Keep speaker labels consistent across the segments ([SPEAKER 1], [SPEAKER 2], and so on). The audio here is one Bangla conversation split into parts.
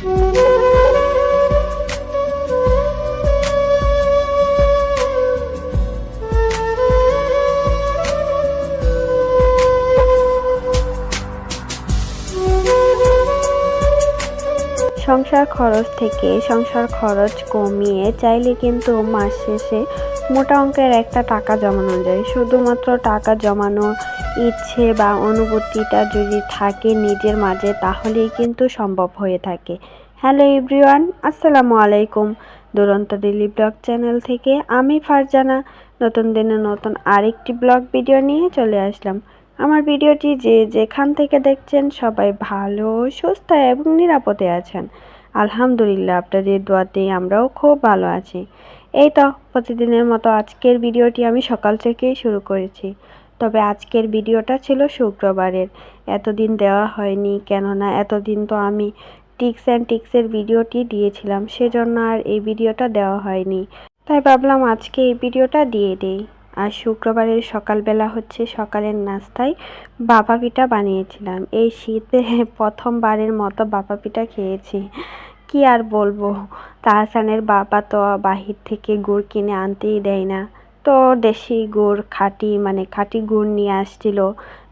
[SPEAKER 1] সংসার খরচ থেকে সংসার খরচ কমিয়ে চাইলে কিন্তু মাস শেষে মোটা অঙ্কের একটা টাকা জমানো যায়। শুধুমাত্র টাকা জমানোর ইচ্ছে বা অনুভূতিটা যদি থাকে নিজের মাঝে, তাহলেই কিন্তু সম্ভব হয়ে থাকে। হ্যালো এভরিওয়ান, আসসালামু আলাইকুম। দুরন্ত ডেলি ব্লগ চ্যানেল থেকে আমি ফারজানা। নতুন দিনে নতুন আরেকটি ব্লগ ভিডিও নিয়ে চলে আসলাম। আমার ভিডিওটি যে যেখান থেকে দেখছেন সবাই ভালো, সুস্থ এবং নিরাপদে আছেন। আলহামদুলিল্লাহ, আপনাদের দোয়াতেই আমরাও খুব ভালো আছি। এই তো প্রতিদিনের মতো আজকের ভিডিওটি আমি সকাল থেকেই শুরু করেছি। তবে আজকের ভিডিওটা ছিল শুক্রবারের। এতদিন দেওয়া হয়নি, কেননা এতদিন তো আমি টিক্স অ্যান্ড টিক্সের ভিডিওটি দিয়েছিলাম, সেজন্য আর এই ভিডিওটা দেওয়া হয়নি। তাই ভাবলাম আজকে এই ভিডিওটা দিয়ে দিই। আর শুক্রবারের সকালবেলা হচ্ছে সকালের নাস্তায় বাবা পিঠা বানিয়েছিলাম। এই শীতে প্রথমবারের মতো বাবা পিঠা খেয়েছি। কি আর বলব? তাহসানের বাবা তো বাহির থেকে গুড় কিনে আনতেই দেয় না। তো দেশি গুড়, খাঁটি মানে খাঁটি গুড় নিয়ে আসছিল।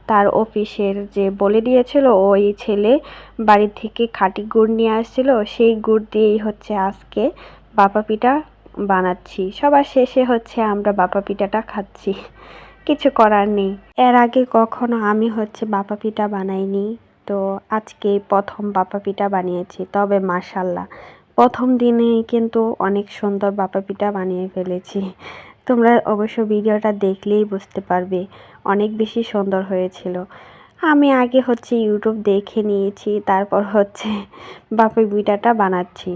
[SPEAKER 1] তার অফিসের যে বলে দিয়েছিল, ওই ছেলে বাড়ি থেকে খাঁটি গুড় নিয়ে আসছিল। সেই গুড় দিয়েই হচ্ছে আজকে বাবা পিঠা বানাচ্ছি। সবার শেষে হচ্ছে আমরা বাবা পিঠাটা খাচ্ছি। কিছু করার নেই। এর আগে কখনো আমি হচ্ছে বাপা পিঠা বানাইনি। তো আজকে প্রথম বাবা পিঠা বানিয়েছি, তবে মাশাল্লাহ প্রথম দিনেই কিন্তু অনেক সুন্দর বাপা পিঠা বানিয়ে ফেলেছি। তোমরা অবশ্য ভিডিওটা দেখলেই বুঝতে পারবে, অনেক বেশি সুন্দর হয়েছিল। আমি আগে হচ্ছে ইউটিউব দেখে নিয়েছি, তারপর হচ্ছে বাপি পিঠাটা বানাচ্ছি।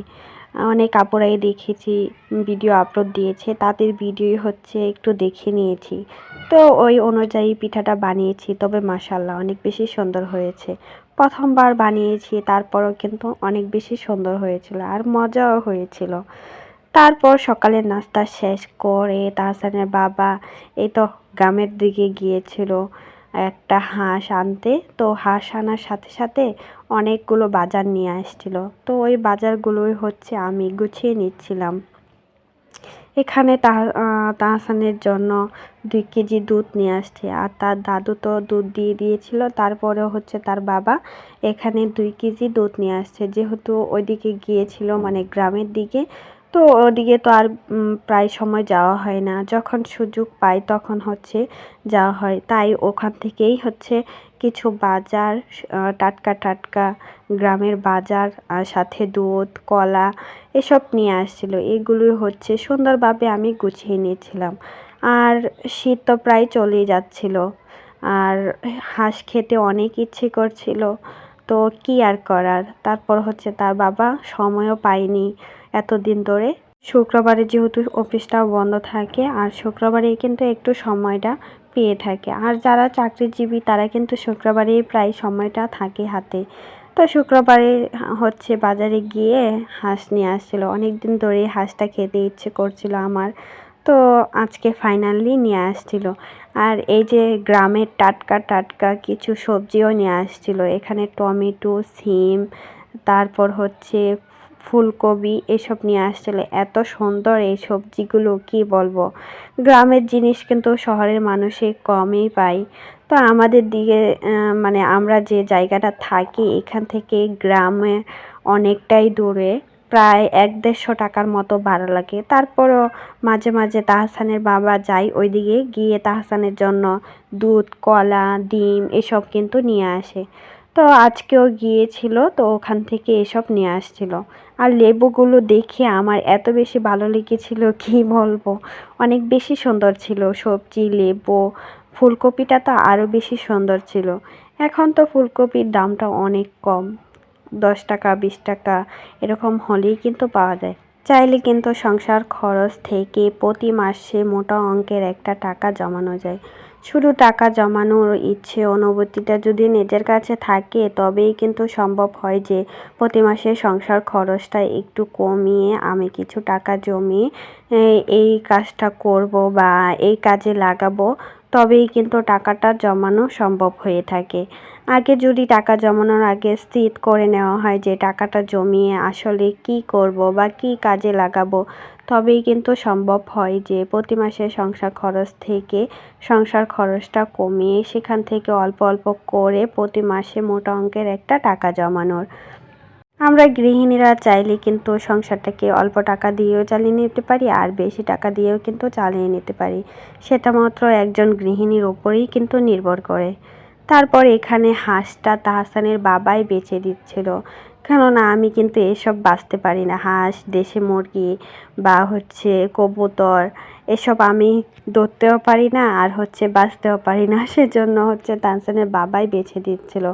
[SPEAKER 1] অনেক আপুরাই দেখেছি, ভিডিও আপলোড দিয়েছে, তাদের ভিডিও হচ্ছে একটু দেখে নিয়েছি। তো ওই অনুযায়ী পিঠাটা বানিয়েছি, তবে মাসাল্লাহ অনেক বেশি সুন্দর হয়েছে। প্রথমবার বানিয়েছি, তারপরও কিন্তু অনেক বেশি সুন্দর হয়েছিল আর মজাও হয়েছিল। তারপর সকালের নাস্তা শেষ করে তাহসানের বাবা এই তো গ্রামের দিকে গিয়েছিল একটা হাঁস আনতে। তো হাঁস আনার সাথে সাথে অনেকগুলো বাজার নিয়ে আসছিল। তো ওই বাজারগুলোই হচ্ছে আমি গুছিয়ে নিচ্ছিলাম। এখানে তাহসানের জন্য দুই কেজি দুধ নিয়ে আসছে। আর তার দাদু তো দুধ দিয়ে দিয়েছিল, তারপরেও হচ্ছে তার বাবা এখানে দুই কেজি দুধ নিয়ে আসছে। যেহেতু ওইদিকে গিয়েছিল মানে গ্রামের দিকে, তো ওদিকে তো আর প্রায় সময় যাওয়া হয় না। যখন সুযোগ পাই তখন হচ্ছে যাওয়া হয়। তাই ওখান থেকেই হচ্ছে কিছু বাজার টাটকা টাটকা গ্রামের বাজার আর সাথে দুধ, কলা এসব নিয়ে আসছিল। এগুলোই হচ্ছে সুন্দরভাবে আমি গুছিয়ে নিয়েছিলাম। আর শীত তো প্রায় চলেই যাচ্ছিল। আর হাঁস খেতে অনেক ইচ্ছে করছিল। তো কি আর করার? তারপর হচ্ছে তার বাবা সময়ও পায়নি। এতদিন ধরে শুক্রবারে যেহেতু অফিসটাও বন্ধ থাকে আর শুক্রবারে কিন্তু একটু সময়টা পেয়ে থাকে। আর যারা চাকরিজীবী, তারা কিন্তু শুক্রবারে প্রায় সময়টা থাকে হাতে। তো শুক্রবারে হচ্ছে বাজারে গিয়ে হাঁস নিয়ে আসছিল। অনেক দিন ধরে হাঁসটা খেতে ইচ্ছে করছিল আমার। তো আজকে ফাইনালি নিয়ে আসছিল। আর এই যে গ্রামের টাটকা টাটকা কিছু সবজিও নিয়ে আসছিল। এখানে টমেটো, সিম, তারপর হচ্ছে ফুলকপি এসব নিয়ে আসছিল এত সুন্দর এই সবজিগুলো, কি বলব? গ্রামের জিনিস কিন্তু শহরের মানুষে কমই পায়। তো আমাদের দিকে মানে আমরা যে জায়গাটা থাকি, এখান থেকে গ্রামে অনেকটাই দূরে, প্রায় এক দেড়শো টাকার মতো ভাড়া লাগে। তারপরও মাঝে মাঝে তাহসানের বাবা যায় ওইদিকে গিয়ে তাহসানের জন্য দুধ, কলা, ডিম এসব কিন্তু নিয়ে আসে। তো আজকেও গিয়েছিল, তো ওখান থেকে এসব নিয়ে আসছিল। আর লেবুগুলো দেখে আমার এত বেশি ভালো লেগেছিল কি বলব? অনেক বেশি সুন্দর ছিল। সবজি, লেবু, ফুলকপিটা তো আরও বেশি সুন্দর ছিল। এখন তো ফুলকপির দামটা অনেক কম। দশ টাকা, বিশ টাকা এরকম হলেই কিন্তু পাওয়া যায়। চাইলে কিন্তু সংসার খরচ থেকে প্রতি মাসে মোটা অঙ্কের একটা টাকা জমানো যায়। শুধু টাকা জমানোর ইচ্ছে অনুভূতিটা যদি নিজের কাছে থাকে, তবেই কিন্তু সম্ভব হয় যে প্রতি মাসে সংসার খরচটা একটু কমিয়ে আমি কিছু টাকা জমিয়ে এই কাজটা করব বা এই কাজে লাগাবো। তবেই কিন্তু টাকাটা জমানো সম্ভব হয়ে থাকে। আগে যদি টাকা জমানোর আগে স্থির করে নেওয়া হয় যে টাকাটা জমিয়ে আসলে কি করব বা কি কাজে লাগাবো, তবেই কিন্তু সম্ভব হয় যে প্রতি মাসে সংসার খরচ থেকে সংসার খরচটা কমিয়ে সেখান থেকে অল্প অল্প করে প্রতি মাসে মোটা অঙ্কের একটা টাকা জমানোর। আমরা গৃহিণীরা চাইলে কিন্তু সংসারটাকে অল্প টাকা দিয়েও চালিয়ে নিতে পারি, আর বেশি টাকা দিয়েও কিন্তু চালিয়ে নিতে পারি। সেটা মাত্র একজন গৃহিণীর ওপরেই কিন্তু নির্ভর করে। তারপর এখানে হাঁসটা তাহসানের বাবাই বেচে দিচ্ছিল। কেননা আমি কিন্তু এসব বাঁচতে পারি না। হাঁস, দেশি মুরগি বা হচ্ছে কবুতর, এসব আমি ধরতেও পারি না আর হচ্ছে বাঁচতেও পারি না। সেজন্য হচ্ছে তানসানের বাবাই বেছে দিচ্ছিল।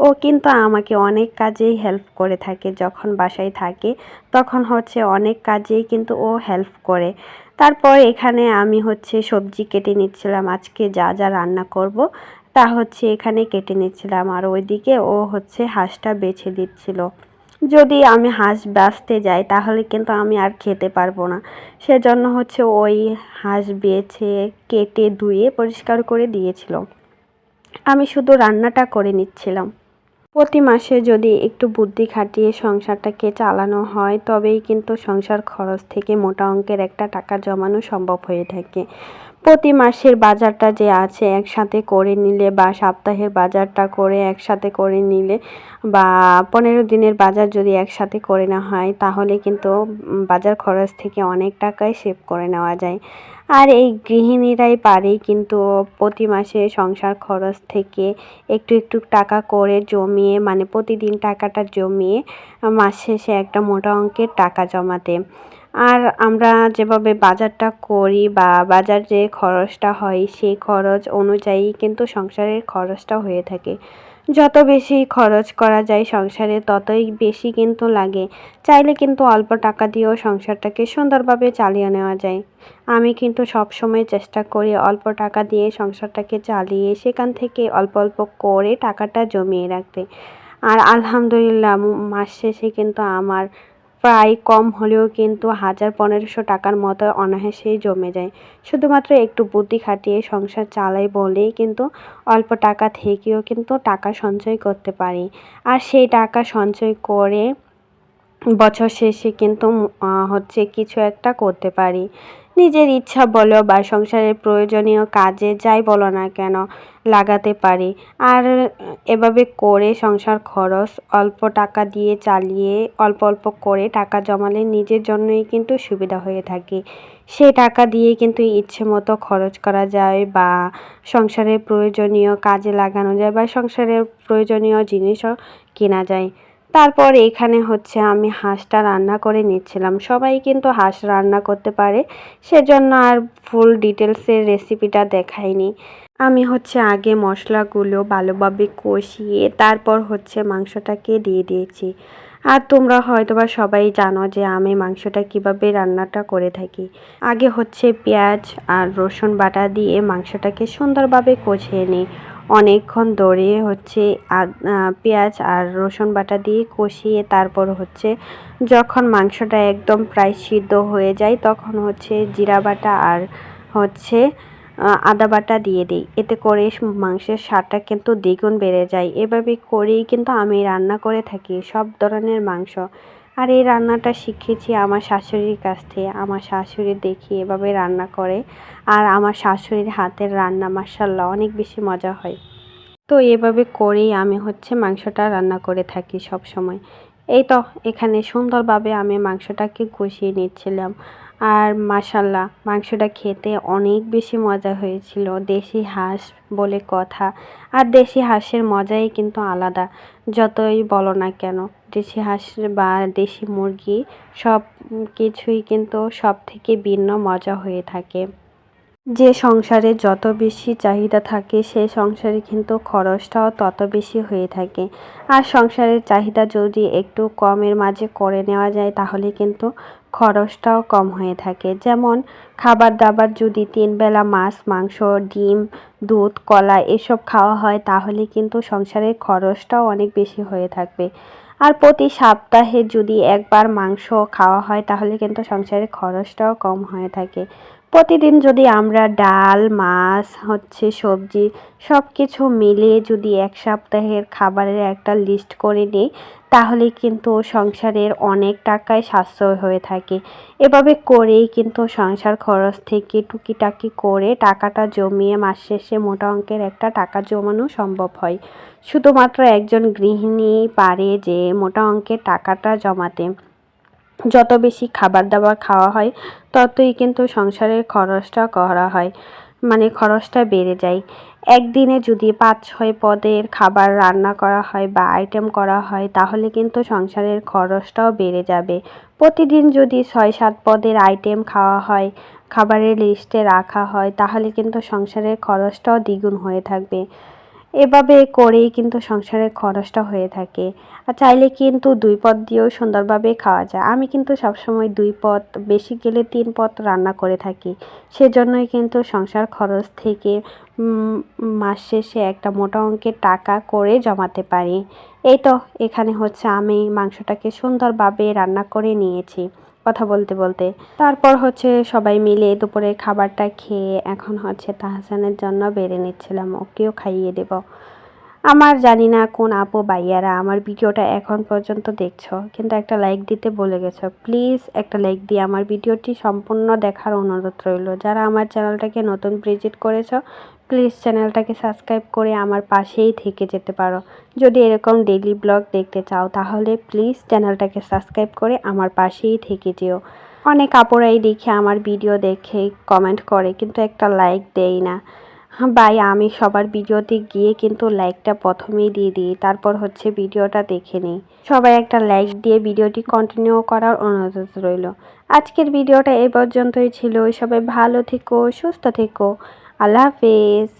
[SPEAKER 1] ও কিন্তু আমাকে অনেক কাজেই হেল্প করে থাকে। যখন বাসায় থাকে, তখন হচ্ছে অনেক কাজেই কিন্তু ও হেল্প করে। তারপর এখানে আমি হচ্ছে সবজি কেটে নিচ্ছিলাম। আজকে যা যা রান্না করব তা হচ্ছে এখানে কেটে নিচ্ছিলাম। আর ওইদিকে ও হচ্ছে হাঁসটা বেছে দিচ্ছিল। যদি আমি হাঁস বাঁচতে যাই, তাহলে কিন্তু আমি আর খেতে পারব না। সেজন্য হচ্ছে ওই হাঁস বেছে, কেটে ধুয়ে পরিষ্কার করে দিয়েছিল। আমি শুধু রান্নাটা করে নিচ্ছিলাম। প্রতি মাসে যদি একটু বুদ্ধি খাটিয়ে সংসারটাকে চালানো হয়, তবেই কিন্তু সংসার খরচ থেকে মোটা অঙ্কের একটা টাকা জমানো সম্ভব হয়ে থাকে। প্রতি মাসের বাজারটা যে আছে একসাথে করে নিলে বা সপ্তাহের বাজারটা করে একসাথে করে নিলে বা পনেরো দিনের বাজার যদি একসাথে করে নেওয়া হয়, তাহলে কিন্তু বাজার খরচ থেকে অনেক টাকাই সেভ করে নেওয়া যায়। আর এই গৃহিণীরাই পারে কিন্তু প্রতি মাসে সংসার খরচ থেকে একটু একটু টাকা করে জমিয়ে মানে প্রতিদিন টাকাটা জমিয়ে মাস শেষে একটা মোটা অঙ্কের টাকা জমাতে। আর আমরা যেভাবে বাজারটা করি বা বাজার যে খরচটা হয়, সেই খরচ অনুযায়ী কিন্তু সংসারের খরচটা হয়ে থাকে। যত বেশি খরচ করা যায় সংসারে, ততই বেশি কিন্তু লাগে। চাইলে কিন্তু অল্প টাকা দিয়েও সংসারটাকে সুন্দরভাবে চালিয়ে নেওয়া যায়। আমি কিন্তু সব সময় চেষ্টা করি অল্প টাকা দিয়ে সংসারটাকে চালিয়ে সেখান থেকে অল্প অল্প করে টাকাটা জমিয়ে রাখতে। আর আলহামদুলিল্লাহ, মাস শেষে কিন্তু আমার প্রায় কম হলেও কিন্তু হাজার পনেরোশো টাকার মতো অনায়াসেই জমে যায়। শুধুমাত্র একটু বুদ্ধি খাটিয়ে সংসার চালাই বলেই কিন্তু অল্প টাকা থেকেও কিন্তু টাকা সঞ্চয় করতে পারি। আর সেই টাকা সঞ্চয় করে বছর শেষে কিন্তু হচ্ছে কিছু একটা করতে পারি। নিজের ইচ্ছা বলো বা সংসারের প্রয়োজনীয় কাজে যাই বলো না কেন, লাগাতে পারি। আর এভাবে করে সংসার খরচ অল্প টাকা দিয়ে চালিয়ে অল্প অল্প করে টাকা জমালে নিজের জন্যই কিন্তু সুবিধা হয়ে থাকে। সেই টাকা দিয়ে কিন্তু ইচ্ছে মতো খরচ করা যায় বা সংসারের প্রয়োজনীয় কাজে লাগানো যায় বা সংসারের প্রয়োজনীয় জিনিসও কেনা যায়। তারপর এখানে হচ্ছে আমি হাঁসটা রান্না করে নিচ্ছিলাম। সবাই কিন্তু হাঁস রান্না করতে পারে, সেজন্য আর ফুল ডিটেলসের রেসিপিটা দেখাইনি। আমি হচ্ছে আগে মশলাগুলো ভালোভাবে কষিয়ে তারপর হচ্ছে মাংসটাকে দিয়ে দিয়েছি। আর তোমরা হয়তোবা সবাই জানো যে আমি মাংসটা কীভাবে রান্নাটা করে থাকি। আগে হচ্ছে পেঁয়াজ আর রসুন বাটা দিয়ে মাংসটাকে সুন্দরভাবে কষিয়ে নিই। অনেকক্ষণ ধরে হচ্ছে পেঁয়াজ আর রসুন বাটা দিয়ে কষিয়ে তারপর হচ্ছে যখন মাংসটা একদম প্রায় সিদ্ধ হয়ে যায় তখন হচ্ছে জিরা বাটা আর হচ্ছে আদা বাটা দিয়ে দিই। এতে করে মাংসের স্বাদটা কিন্তু দ্বিগুণ বেড়ে যায়। এভাবে করেই কিন্তু আমি রান্না করে থাকি। সব ধরনের মাংস আর এই রান্নাটা শিখেছি আমার শাশুড়ির কাছ থেকে। আমার শাশুড়ি দেখি এভাবে রান্না করে আর আমার শাশুড়ির হাতের রান্না মার্শাল্লাহ অনেক বেশি মজা হয়। তো এভাবে করেই আমি হচ্ছে মাংসটা রান্না করে থাকি সব সময় এই তো, এখানে সুন্দরভাবে আমি মাংসটাকে কষিয়ে নিচ্ছিলাম। আর মাসাল্লাহ মাংসটা খেতে অনেক বেশি মজা হয়েছিল। দেশি হাঁস বলে কথা। আর দেশি হাঁসের মজাই কিন্তু আলাদা। যতই বলো না কেন, দেশি হাঁস বা দেশি মুরগি সব কিছুই কিন্তু সব থেকে ভিন্ন মজা হয়ে থাকে। যে সংসারে যত বেশি চাহিদা থাকে, সে সংসারে কিন্তু খরচটাও তত বেশি হয়ে থাকে। আর সংসারের চাহিদা যদি একটু কমের মাঝে করে নেওয়া যায়, তাহলে কিন্তু খরচটাও কম হয়ে থাকে। যেমন খাবার দাবার যদি তিন বেলা মাছ, মাংস, ডিম, দুধ, কলা এসব খাওয়া হয়, তাহলে কিন্তু সংসারের খরচটাও অনেক বেশি হয়ে থাকবে। আর প্রতি সপ্তাহে যদি একবার মাংস খাওয়া হয়, তাহলে কিন্তু সংসারের খরচটাও কম হয়ে থাকে। প্রতিদিন যদি আমরা ডাল, মাছ, হচ্ছে সবজি সব কিছু মিলিয়ে যদি এক সপ্তাহের খাবারের একটা লিস্ট করে নিই, তাহলে কিন্তু সংসারের অনেক টাকায় সাশ্রয় হয়ে থাকে। এভাবে করেই কিন্তু সংসার খরচ থেকে টুকিটাকি করে টাকাটা জমিয়ে মাস শেষে মোটা অঙ্কের একটা টাকা জমানো সম্ভব হয়। শুধুমাত্র একজন গৃহিণী পারে যে মোটা অঙ্কের টাকাটা জমাতে। যত বেশি খাবার দাবার খাওয়া হয়, ততই কিন্তু সংসারের খরচটা করা হয়। মানে খরচটা বেড়ে যায়। একদিনে যদি পাঁচ, ছয় পদের খাবার রান্না করা হয় বা আইটেম করা হয়, তাহলে কিন্তু সংসারের খরচটাও বেড়ে যাবে। প্রতিদিন যদি ছয়, সাত পদের আইটেম খাওয়া হয়, খাবারের লিস্টে রাখা হয়, তাহলে কিন্তু সংসারের খরচটাও দ্বিগুণ হয়ে থাকবে। এভাবে করেই কিন্তু সংসারের খরচটা হয়ে থাকে। আর চাইলে কিন্তু দুই পদ দিয়েও সুন্দরভাবে খাওয়া যায়। আমি কিন্তু সবসময় দুই পদ, বেশি গেলে তিন পদ রান্না করে থাকি। সেজন্যই কিন্তু সংসার খরচ থেকে মাস শেষে একটা মোটা অঙ্কের টাকা করে জমাতে পারি। এই তো, এখানে হচ্ছে আমি মাংসটাকে সুন্দরভাবে রান্না করে নিয়েছি। কথা বলতে বলতে। তারপর হচ্ছে সবাই মিলে দুপুরে খাবারটা খেয়ে এখন হচ্ছে তাহসানের জন্য বেড়ে নিচ্ছিলাম, ওকেও খাইয়ে দেব। আমার জানি না কোন আপু বাইয়ারা আমার ভিডিওটা এখন পর্যন্ত দেখছ, কিন্তু একটা লাইক দিতে বলে গেছো। প্লিজ একটা লাইক দিয়ে আমার ভিডিওটি সম্পূর্ণ দেখার অনুরোধ রইল। যারা আমার চ্যানেলটাকে নতুন ভিজিট করেছ প্লিজ চ্যানেলটাকে সাবস্ক্রাইব করে আমার পাশেই থেকে যেতে পারো। যদি এরকম ডেইলি ব্লগ দেখতে চাও, তাহলে প্লিজ চ্যানেলটাকে সাবস্ক্রাইব করে আমার পাশেই থেকে যেও। অনেক আপুরাই দেখে আমার ভিডিও দেখে কমেন্ট করে, কিন্তু একটা লাইক দেই না। ভাই, আমি সবার ভিডিওতে গিয়ে কিন্তু লাইকটা প্রথমেই দিয়ে দিই, তারপর হচ্ছে ভিডিওটা দেখে নিই। সবাই একটা লাইক দিয়ে ভিডিওটি কন্টিনিউ করার অনুরোধ রইল। আজকের ভিডিওটা এই পর্যন্তই ছিল, সবাই ভালো থেকো, সুস্থ থেকো। আল্লাহ হাফেজ।